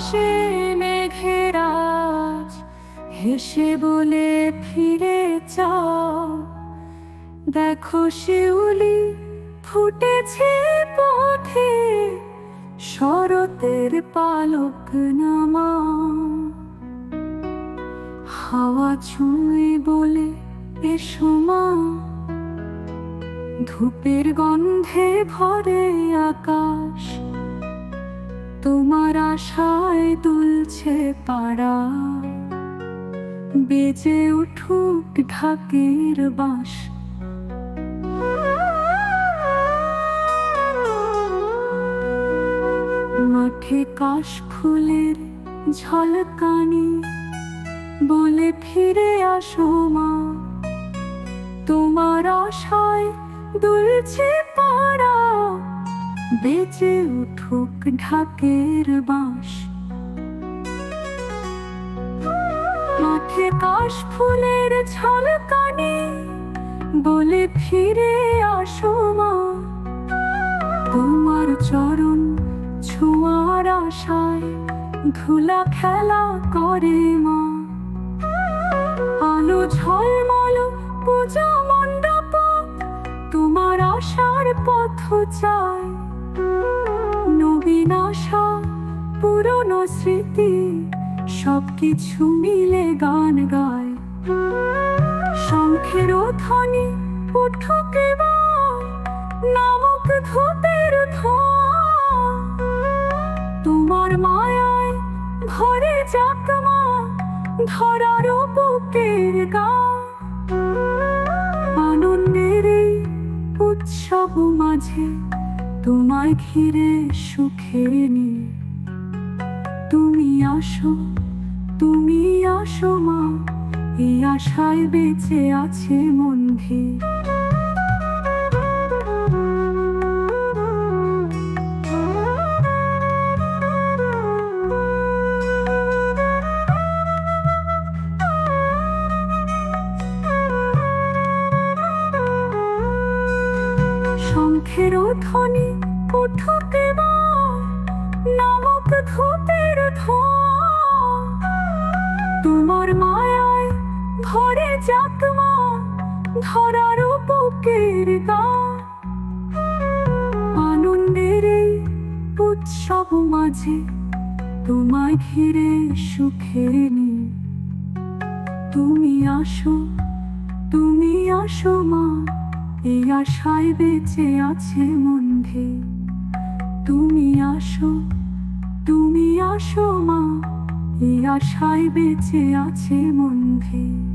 আকাশে মেঘেরা, হেসে বলে ফিরে চাও। দেখো শিউলি ফুটেছে পথে, শরতের পালক নামা হাওয়া ছুঁয়ে বলে, এসো মা। ধূপের গন্ধে ভরে আকাশ তোমার আশায় দুলছে পাড়া। বেজে উঠুক ঢাকের বাঁশ। মাঠে কাশ ফুলের ঝলকানি, বলে ফিরে আসো মা। তোমার আশায় দুলছে পাড়া। বেজে উঠুক ঢাকের বাঁশ। মাঠে কাশ ফুলের ঝলকানি বলে ফিরে আসো মা। তোমার চরণ ছোঁয়ার আশায় ধুলা খেলা করে মা। আলো ঝলমল পূজা মণ্ডপ, তোমার আশার পথ চায় নবীন আশা, পুরনো স্মৃতি, সবকিছু মিলে গান গায়। শঙ্খের ধ্বনি উঠুক নামক ধূপের তোমার মায়ায় ভরে যাক মা, ধরার বুকের গা। আনন্দের উৎসব মাঝে তোমায় ঘিরে সুখে নি তুমি আসো তুমি আসো মা এই আশায় বেঁচে আছে মন্ধি শঙ্খের ধ্বনি উঠুক নামক ধূপের তোমার মায়ায় ভরে যাক মা, ধরার বুকের গা। আনন্দের এই উৎসব মাঝে তোমায় ঘিরে সুখের নি তুমি আসো তুমি আসো মা। এই আশায় বেঁচে আছে মন্ধে তুমি আসো তুমি আসো মা, এই আশায় বেঁচে আছে মন্ধে